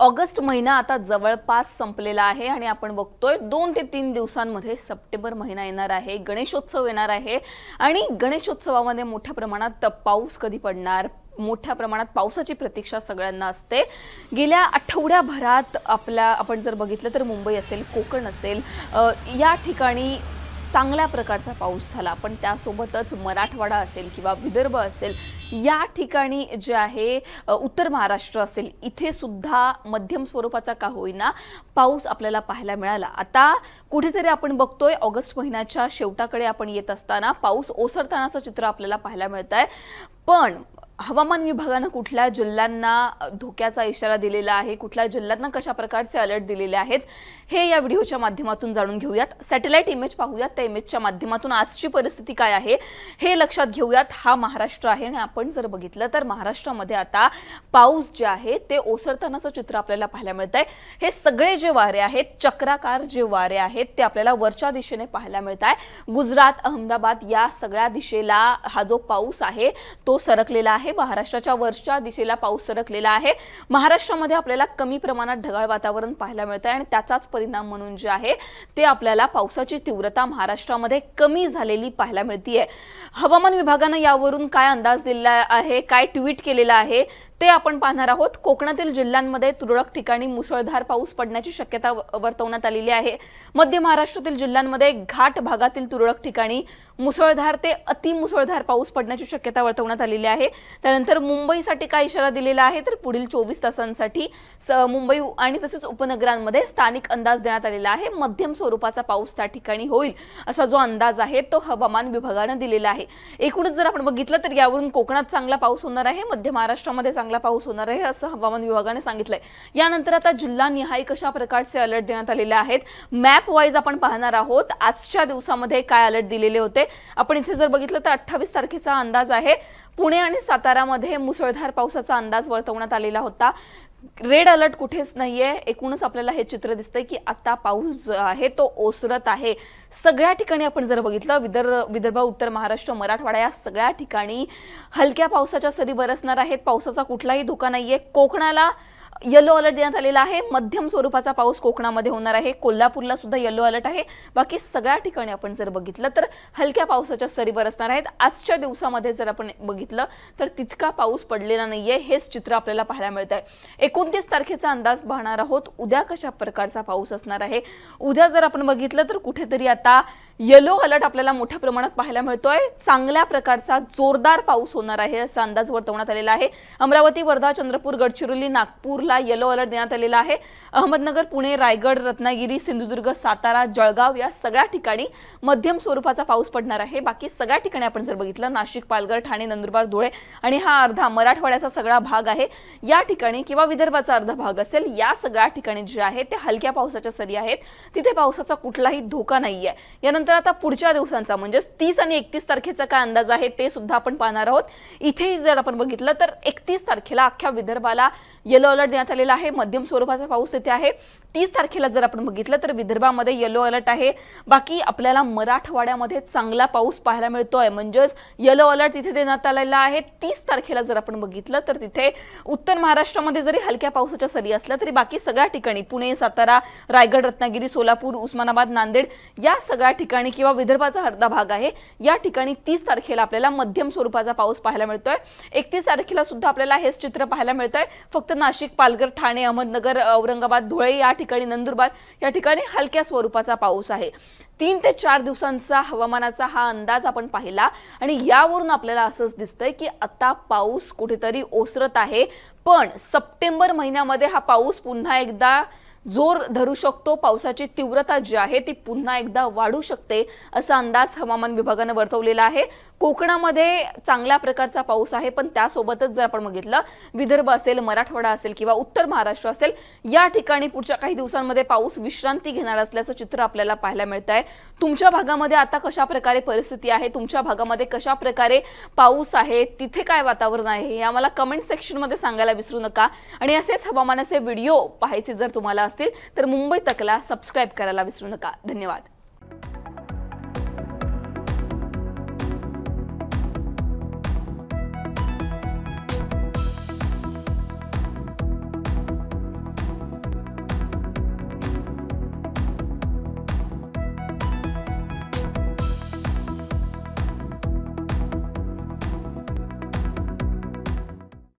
August महिना आता जवळपास संपलेला आहे आणि आपण बघतोय दोन ते तीन दिवसांमध्ये सप्टेंबर महिना येणार आहे गणेशोत्सव येणार आहे आणि गणेशोत्सवामध्ये मोठ्या प्रमाणात पाऊस कधी पडणार? मोठ्या प्रमाणात पावसाची प्रतीक्षा सगळ्यांना असते. गेल्या आठवड्याभरात आपल्या आपण जर बघितलं तर मुंबई असेल कोकण असेल या ठिकाणी चांगल्या प्रकारचा पाऊस झाला. पण त्यासोबतच मराठवाडा असेल किंवा विदर्भ असेल या ठिकाणी जे आहे उत्तर महाराष्ट्र असेल इथे सुद्धा मध्यम स्वरूपाचा का होईना पाऊस आपल्याला पाहायला मिळाला. आता कुठेतरी आपण बघतोय ऑगस्ट महिन्याच्या शेवटाकडे आपण येत असताना पाऊस ओसरतानाचं चित्र आपल्याला पाहायला मिळत आहे पण हवामान विभागानं कुठल्या जिल्ह्यांना धोक्याचा इशारा दिलेला आहे? कुठल्या जिल्ह्यांना कशा प्रकारचे अलर्ट दिलेले आहेत? हे या व्हिडिओच्या माध्यमातून जाणून घेऊयात. सॅटेलाइट इमेज पाहूयात. त्या इमेजच्या माध्यमातून आजची परिस्थिती काय आहे हे लक्षात घेऊयात. हा महाराष्ट्र आहे आणि आपण जर बघितलं तर महाराष्ट्रामध्ये आता पाऊस जे आहे ते ओसरतानाचं चित्र आपल्याला पाहायला मिळत आहे हे सगळे जे वारे आहेत चक्राकार जे वारे आहेत ते आपल्याला वरच्या दिशेने पाहायला मिळत आहे गुजरात अहमदाबाद या सगळ्या दिशेला हा जो पाऊस आहे तो सरकलेला आहे. महाराष्ट्राच्या वरच्या दिशेला पाऊस सरकलेला आहे. महाराष्ट्रामध्ये आपल्याला कमी प्रमाणात ढगाळ वातावरण पाहायला मिळतं आहे आणि त्याचाच परिणाम म्हणून जे आहे ते आपल्याला पावसाची तीव्रता महाराष्ट्रामध्ये कमी झालेली पाहायला मिळतीये. हवामान विभागानं यावरून काय अंदाज दिलेला आहे काय ट्विट केलेला आहे ते आपण पाहणार आहोत. कोकणातील जिल्ह्यांमध्ये तुरळक ठिकाणी मुसळधार पाऊस पडण्याची शक्यता वर्तवण्यात आलेली आहे. मध्य महाराष्ट्रातील जिल्ह्यांमध्ये घाट भागातील तुरळक ठिकाणी मुसळधार ते अतिमुसळधार पाऊस पडण्याची शक्यता वर्तवण्यात आलेली आहे. त्यानंतर मुंबईसाठी काय इशारा दिलेला आहे तर पुढील चोवीस तासांसाठी स- मुंबई आणि तसेच उपनगरांमध्ये स्थानिक अंदाज देण्यात आलेला आहे. मध्यम स्वरूपाचा पाऊस त्या ठिकाणी होईल असा जो अंदाज आहे तो हवामान विभागानं दिलेला आहे. एकूणच जर आपण बघितलं तर यावरून कोकणात चांगला पाऊस होणार आहे. मध्य महाराष्ट्रामध्ये चांगला चांगला पाऊस होणार आहे असं हवामान विभागाने सांगितलंय. यानंतर आता जिल्हा निहाय कशा प्रकारचे अलर्ट देण्यात आलेले आहेत? मॅप वाईज आपण पाहणार आहोत. आजच्या दिवसामध्ये काय अलर्ट दिलेले होते? आपण इथे जर बघितलं तर अठ्ठावीस तारखेचा अंदाज आहे. पुणे आणि सातारामध्ये मुसळधार पावसाचा अंदाज वर्तवण्यात आलेला होता. रेड अलर्ट कुठेच नाहीये. एकूणच आपल्याला हे चित्र दिसतंय की आता पाऊस जो आहे तो ओसरत आहे. सगळ्या ठिकाणी आपण जर बघितलं विदर्भ विदर्भ उत्तर महाराष्ट्र मराठवाडा या सगळ्या ठिकाणी हलक्या पावसाच्या सरी बरसणार आहेत. पावसाचा कुठलाही धोका नाहीये. कोकणाला येलो अलर्ट देण्यात आलेला आहे. मध्यम स्वरूपाचा पाऊस कोकणामध्ये होणार आहे. कोल्हापूरला सुद्धा येलो अलर्ट आहे. बाकी सगळ्या ठिकाणी आपण जर बघितलं तर हलक्या पावसाच्या सरी बरसणार आहेत. आजच्या दिवसामध्ये जर आपण बघितलं तर तितका पाऊस पडलेला नाहीये. हेच चित्र आपल्याला पाहायला मिळत आहे. एकोणतीस तारखेचा अंदाज पाहणार आहोत. उद्या कशा प्रकारचा पाऊस असणार आहे? उद्या जर आपण बघितलं तर कुठेतरी आता येलो अलर्ट आपल्याला मोठ्या प्रमाणात पाहायला मिळतोय. चांगल्या प्रकारचा जोरदार पाऊस होणार आहे असा अंदाज वर्तवण्यात आलेला आहे. अमरावती वर्धा चंद्रपूर गडचिरोली नागपूरला येलो अलर्ट देण्यात आलेला आहे. अहमदनगर पुणे रायगड रत्नागिरी सिंधुदुर्ग सातारा जळगाव या सगळ्या ठिकाणी मध्यम स्वरूपाचा पाऊस पडणार आहे. बाकी सगळ्या ठिकाणी आपण जर बघितलं नाशिक पालघर ठाणे नंदुरबार धुळे आणि हा अर्धा मराठवाड्याचा सगळा भाग आहे. या ठिकाणी किंवा विदर्भाचा अर्धा भाग असेल या सगळ्या ठिकाणी जे आहे ते हलक्या पावसाच्या सरी आहेत. तिथे पावसाचा कुठलाही धोका नाही आहे यानंतर आता पुढच्या दिवसांचा म्हणजेच तीस आणि एकतीस तारखेचा काय अंदाज आहे ते सुद्धा आपण पाहणार आहोत. इथेही जर आपण बघितलं तर एकतीस तारखेला अख्ख्या विदर्भाला येलो अलर्ट देण्यात आलेला आहे. मध्यम स्वरूपाचा पाऊस तिथे आहे. तीस तारखेला जर आपण बघितलं तर विदर्भामध्ये येलो अलर्ट आहे. बाकी आपल्याला मराठवाड्यामध्ये चांगला पाऊस पाहायला मिळतोय. म्हणजेच येलो अलर्ट तिथे देण्यात आलेला आहे. तीस तारखेला जर आपण बघितलं तर तिथे उत्तर महाराष्ट्रामध्ये जरी हलक्या पावसाच्या सरी असल्या तरी बाकी सगळ्या ठिकाणी पुणे सातारा रायगड रत्नागिरी सोलापूर उस्मानाबाद नांदेड या सगळ्या ठिकाणी ठिकाणी किंवा विदर्भाचा अर्धा भाग आहे. या ठिकाणी तीस तारखेला आपल्याला मध्यम स्वरूपाचा पाऊस पाहायला मिळतोय. एकतीस तारखेला सुद्धा आपल्याला हेच चित्र पाहायला मिळतंय. फक्त नाशिक पालघर ठाणे अहमदनगर औरंगाबाद धुळे या ठिकाणी नंदुरबार या ठिकाणी हलक्या स्वरूपाचा पाऊस आहे. तीन ते चार दिवसांचा हवामानाचा हा अंदाज आपण पाहिला आणि यावरून आपल्याला असंच दिसतंय की आता पाऊस कुठेतरी ओसरत आहे. पण सप्टेंबर महिन्यामध्ये हा पाऊस पुन्हा एकदा जोर धरू शकतो. पावसाची तीव्रता जी आहे ती पुन्हा एकदा वाढू शकते असा अंदाज हवामान विभागानं वर्तवलेला आहे. कोकणामध्ये चांगल्या प्रकारचा पाऊस आहे पण त्यासोबतच जर आपण बघितलं विदर्भ असेल मराठवाडा असेल किंवा उत्तर महाराष्ट्र असेल या ठिकाणी पुढच्या काही दिवसांमध्ये पाऊस विश्रांती घेणार असल्याचं चित्र आपल्याला पाहायला मिळत आहे तुमच्या भागामध्ये आता कशा प्रकारे परिस्थिती आहे? तुमच्या भागामध्ये कशा प्रकारे पाऊस आहे? तिथे काय वातावरण आहे? हे आम्हाला कमेंट सेक्शनमध्ये सांगायला विसरू नका. आणि असेच हवामानाचे व्हिडिओ पाहायचे जर तुम्हाला असतील तर मुंबई तकला सबस्क्राईब करायला विसरू नका. धन्यवाद.